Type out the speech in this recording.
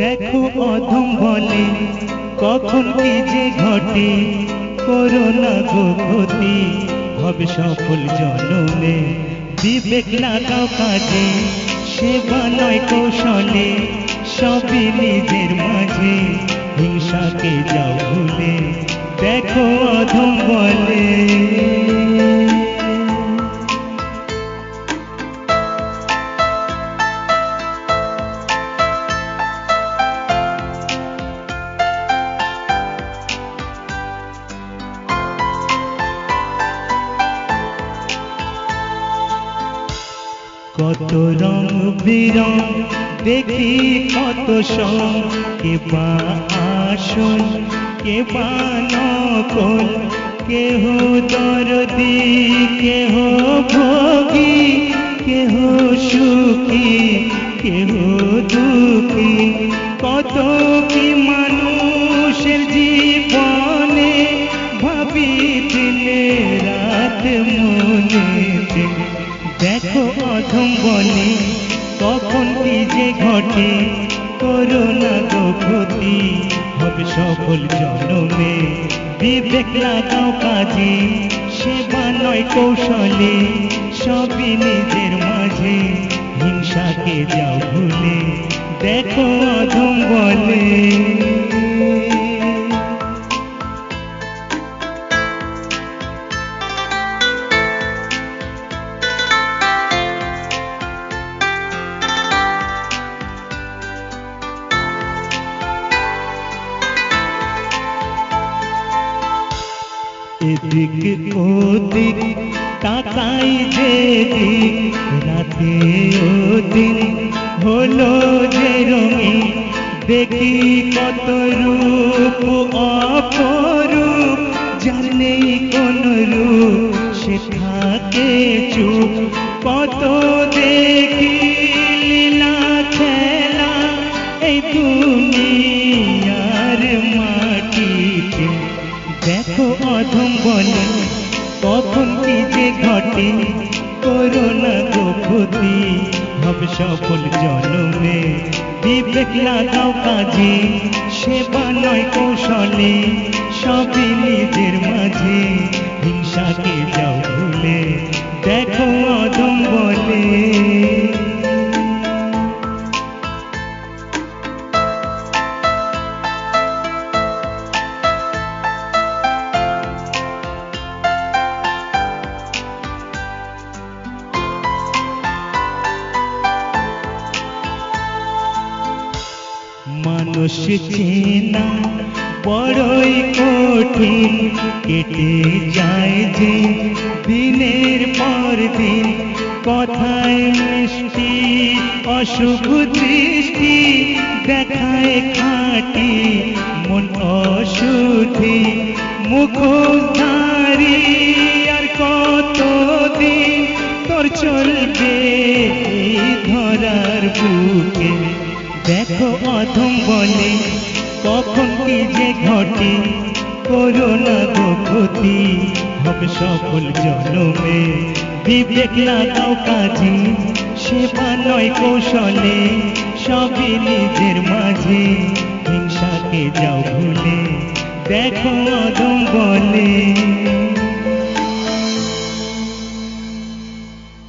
দেখো অধম বলে, কখন কি যে ঘটে করোনা গো ক্ষতি। হবে সফল জনমে বিবেক লাগাও কাজে, সেবা নয় কৌশলে, সবই নিজের মাঝে। হিংসাকে যাও ভুলে, দেখো অধম বলে। কত রং বিরং, দেখি কত সং। কে বা আসল কে বা নকল, কেহ দরদি, কেহ ভোগী, কেহ সুখী, কেহ দুঃখী। কত কি কখন কি যে ঘটে? করোনা গো ক্ষতি, হবে সফল জনমে। বিবেক লাগাও কাজে, সেবা নয় কৌশলে, সবই নিজের মাঝে। হিংসাকে যাও ভুলে, দেখো অধম বলে। এদিক ওদিক তাকাই যে রাতে ওদিন হলো যে রঙিন দেখি কত রূপ অপরূপ অধম বলে কখন কি যে ঘটে, করোনা গোপতি হবে সফল জনমে, বিবেক লাগাও কাজে, সেবা নয় কৌশলে, সবই নিজের মাঝে। হিংসাকে যাও মানুষ চেনা বড়ই কঠিন। কেটে যায় যে দিনের পর দিন। কথায় মিষ্টি, অশুভ দৃষ্টি দেখায় খাটি। মন অশুদ্ধি মুখোধারী আর কতদিন তোর চলবে ধরার বুকে? দেখো অধম বলে, কখন কি যে ঘটে, করোনা গো ক্ষতি। হবে সফল জনমে, বিবেক লাগাও কাজে সেবা নয় কৌশলে, সবই নিজের মাঝে। হিংসাকে যাও ভুলে, দেখো অধম বলে।